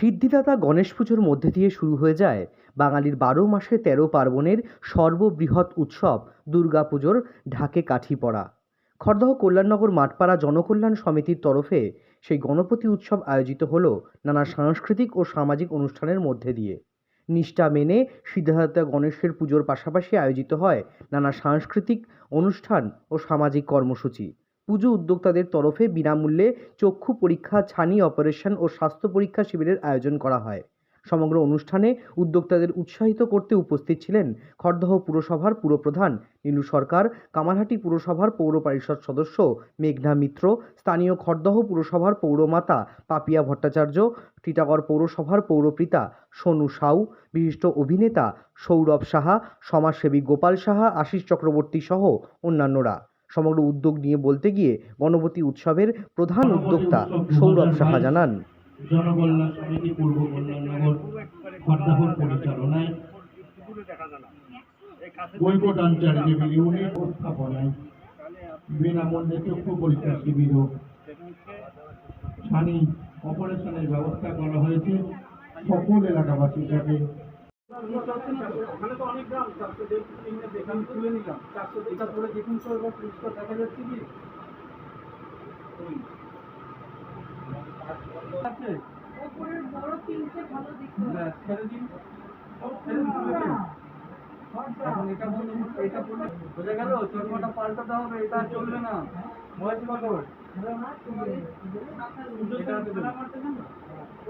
সিদ্ধিদাতা গণেশ পুজোর মধ্যে দিয়ে শুরু হয়ে যায় বাঙালির বারো মাসে তেরো পার্বণের সর্ববৃহৎ উৎসব দুর্গাপুজোর ঢাকে কাঠি পড়া খড়দহ কল্যাণনগর মাঠপাড়া জনকল্যাণ সমিতির তরফে সেই গণপতি উৎসব আয়োজিত হল নানা সাংস্কৃতিক ও সামাজিক অনুষ্ঠানের মধ্যে দিয়ে। নিষ্ঠা মেনে সিদ্ধিদাতা গণেশের পুজোর পাশাপাশি আয়োজিত হয় নানা সাংস্কৃতিক অনুষ্ঠান ও সামাজিক কর্মসূচি। পুজো উদ্যোক্তাদের তরফে বিনামূল্যে চক্ষু পরীক্ষা, ছানি অপারেশন ও স্বাস্থ্য পরীক্ষা শিবিরের আয়োজন করা হয়। সমগ্র অনুষ্ঠানে উদ্যোক্তাদের উৎসাহিত করতে উপস্থিত ছিলেন খড়দহ পুরসভার পুরপ্রধান নীলু সরকার, কামারহাটি পুরসভার পৌর পরিষদ সদস্য মেঘনা মিত্র, স্থানীয় খড়দহ পুরসভার পৌরমাতা পাপিয়া ভট্টাচার্য, টিটাগড় পৌরসভার পৌরপিতা সোনু সাউ, বিশিষ্ট অভিনেতা সৌরভ সাহা, সমাজসেবী গোপাল সাহা, আশিস চক্রবর্তী সহ অন্যান্যরা। সমগ্র উদ্যোগ নিয়ে বলতে গিয়ে গণপতি উৎসবের প্রধান উদ্যোক্তা সৌরভ সাহা জানান। ছানি অপারেশনের ব্যবস্থা করা হয়েছে। সকল এলাকাবাসীকে ওখানে তো অনেক গ্রাম চারশো দেখান তুলে নিলাম চারশো এটা পরে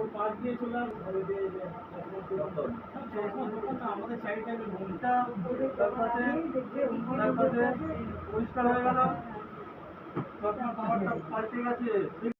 পরিষ্কার দেখা যাচ্ছে কি আছে ব্যাস, ছেড়ে দিন ছেড়ে দিন, তুলে দিন।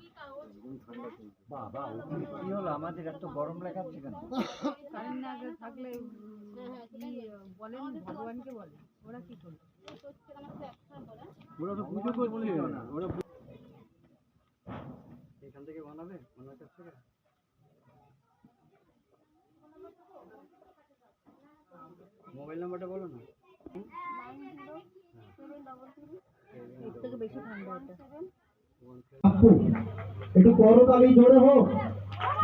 আমাদের তারপরে পরিষ্কার হয়ে গেল তখন পাওয়ারটা পাল্টে গেছে কারেন্ট না থাকলে বলেন ভগবানকে বলেন ওরা কি করবে এখান থেকে বানাবে? ওনার কাছ থেকে মোবাইল নাম্বারটা বলো না। এর থেকে বেশি ঠান্ডা এটা। একটু করতালি জোরে হোক।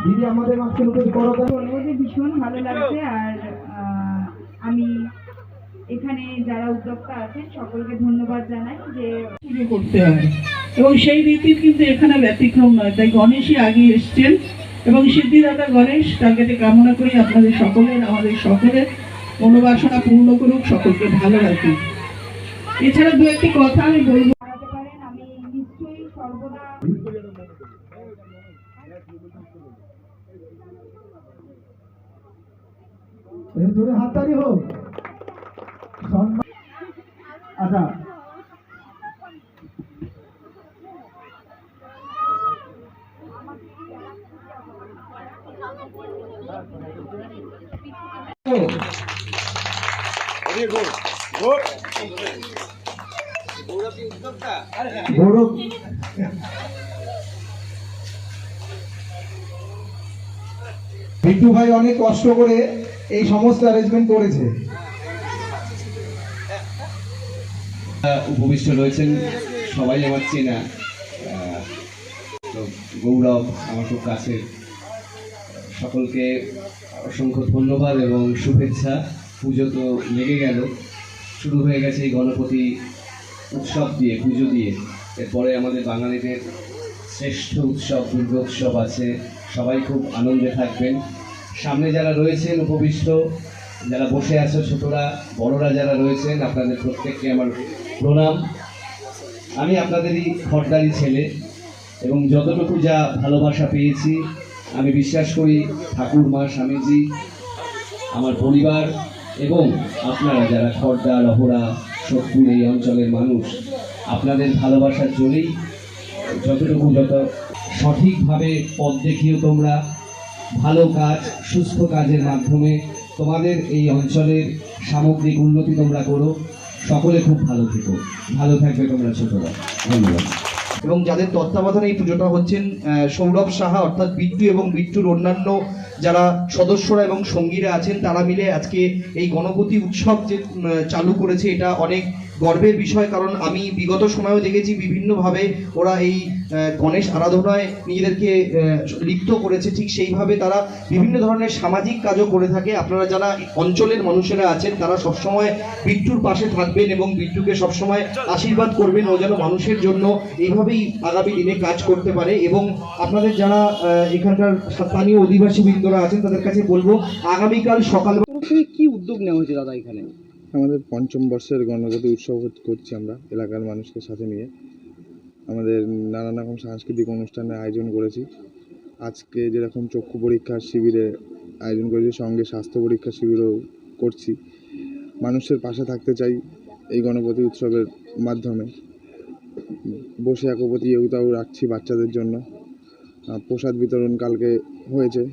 দিদি আমাদের মাঝখানে একটু করতালি বলব যে ভীষণ ভালো লাগছে আর আমি এখানে যারা উদ্যোক্তা আছেন সকলকে ধন্যবাদ জানাই যে পুজো করতে হয়। এবং সেই রীতির কিন্তু এখানে ব্যতিক্রম নয়। তাই গণেশই আগে এসছেন এবং সিদ্ধিদাতা গণেশ তার কাছে কামনা করি আপনাদের সকলের আমাদের সকলের। মনোবাসনা পূর্ণ করুক সকলকে ভালো রাখুক। এছাড়া দু একটি কথা আমি বলব। একটু জোরে হাততালি হোক। সম্মান আচ্ছা। গৌরব বিট্টু ভাই অনেক কষ্ট করে এই সমস্ত অ্যারেঞ্জমেন্ট করেছে। উপবিষ্ট রয়েছেন, সবাই আমার চেনা। গৌরব, আমার খুব কাছের। সকলকে অসংখ্য ধন্যবাদ এবং শুভেচ্ছা। পুজো তো লেগে গেল। শুরু হয়ে গেছে এই গণপতি উৎসব দিয়ে, পুজো দিয়ে। এরপরে আমাদের বাঙালিদের শ্রেষ্ঠ উৎসব, দুর্গোৎসব আছে। সবাই খুব আনন্দে থাকবেন। সামনে যারা রয়েছেন উপবিষ্ট, যারা বসে আছে, ছোটরা, বড়রা যারা রয়েছেন, আপনাদের প্রত্যেককে আমার প্রণাম। আমি আপনাদেরই খড়দারি ছেলে এবং যতটুকু যা ভালোবাসা পেয়েছি, আমি বিশ্বাস করি ঠাকুর, মা, স্বামীজি, আমার পরিবার এবং আপনারা যারা খর্দা লহরা সোদপুর এই অঞ্চলের মানুষ, আপনাদের ভালোবাসার জন্যই যতটুকু যত সঠিকভাবে পথ দেখিও তোমরা ভালো কাজ, সুস্থ কাজের মাধ্যমে তোমাদের এই অঞ্চলের সামগ্রিক উন্নতি তোমরা করো। সকলে খুব ভালো থেকো। ভালো থাকবে তোমরা ছোটরা। ধন্যবাদ। এবং যাদের তত্ত্বাবধানে এই পুজোটা হচ্ছেন সৌরভ সাহা অর্থাৎ বিট্টু এবং বিট্টুর অন্যান্য যারা সদস্যরা এবং সঙ্গীরা আছেন, তারা মিলে আজকে এই গণপতি উৎসব যে চালু করেছে, এটা অনেক গর্বের বিষয়, কারণ আমি বিগত সময়েও দেখেছি বিভিন্নভাবে ওরা এই গণেশ আরাধনায় নিজেদেরকে লিপ্ত করেছে। ঠিক সেইভাবে তারা বিভিন্ন ধরনের সামাজিক কাজও করে থাকে। আপনারা যারা অঞ্চলের মানুষেরা আছেন, তারা সবসময় বিট্টুর পাশে থাকবেন এবং বিট্টুকে সবসময় আশীর্বাদ করবেন। ও যেন মানুষের জন্য এইভাবেই আগামী দিনে কাজ করতে পারে এবং আপনাদের যারা এখানকার স্থানীয় অধিবাসী বৃন্দরা আছেন, তাদের কাছে বলব, আগামীকাল সকাল কি উদ্যোগ নেওয়া হয়েছে দাদা এখানে? আমাদের পঞ্চম বর্ষের গণপতি উৎসব করছি আমরা, এলাকার মানুষকে সাথে নিয়ে। আমাদের নানান রকম সাংস্কৃতিক অনুষ্ঠানের আয়োজন করেছি। আজকে যেরকম চক্ষু পরীক্ষার শিবিরে আয়োজন করেছি, সঙ্গে স্বাস্থ্য পরীক্ষা শিবিরও করছি। মানুষের পাশে থাকতে চাই এই গণপতি উৎসবের মাধ্যমে। বসে এক প্রতিযোগিতাও রাখছি বাচ্চাদের জন্য। প্রসাদ বিতরণ কালকে হয়েছে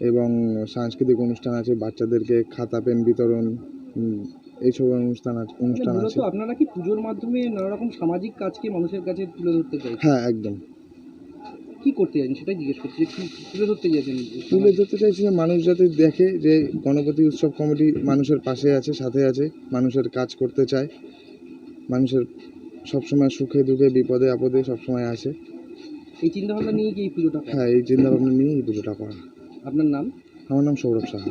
এবং সাংস্কৃতিক অনুষ্ঠান আছে, বাচ্চাদেরকে খাতা, পেন বিতরণ এইসব অনুষ্ঠান আছে অনুষ্ঠান আছে। আপনারা কি পুজোর মাধ্যমে নানা রকম সামাজিক কাজকে মানুষের কাছে তুলে ধরতে চাই হ্যাঁ একদম। কি করতে চাইছেন সেটাই জিজ্ঞেস করছি যে কি তুলে ধরতে চাইছেন তুলে ধরতে চাইছি যে মানুষ যাতে দেখে যে গণপতি উৎসব কমিটি মানুষের পাশে আছে সাথে আছে মানুষের কাজ করতে চায় মানুষের সবসময় সুখে দুঃখে বিপদে আপদে সবসময় আছে এই চিন্তা ভাবনা নিয়ে কি এই পুজোটা হ্যাঁ এই চিন্তাভাবনা নিয়ে এই পুজোটা করা। আপনার নাম? আমার নাম সৌরভ সাহা।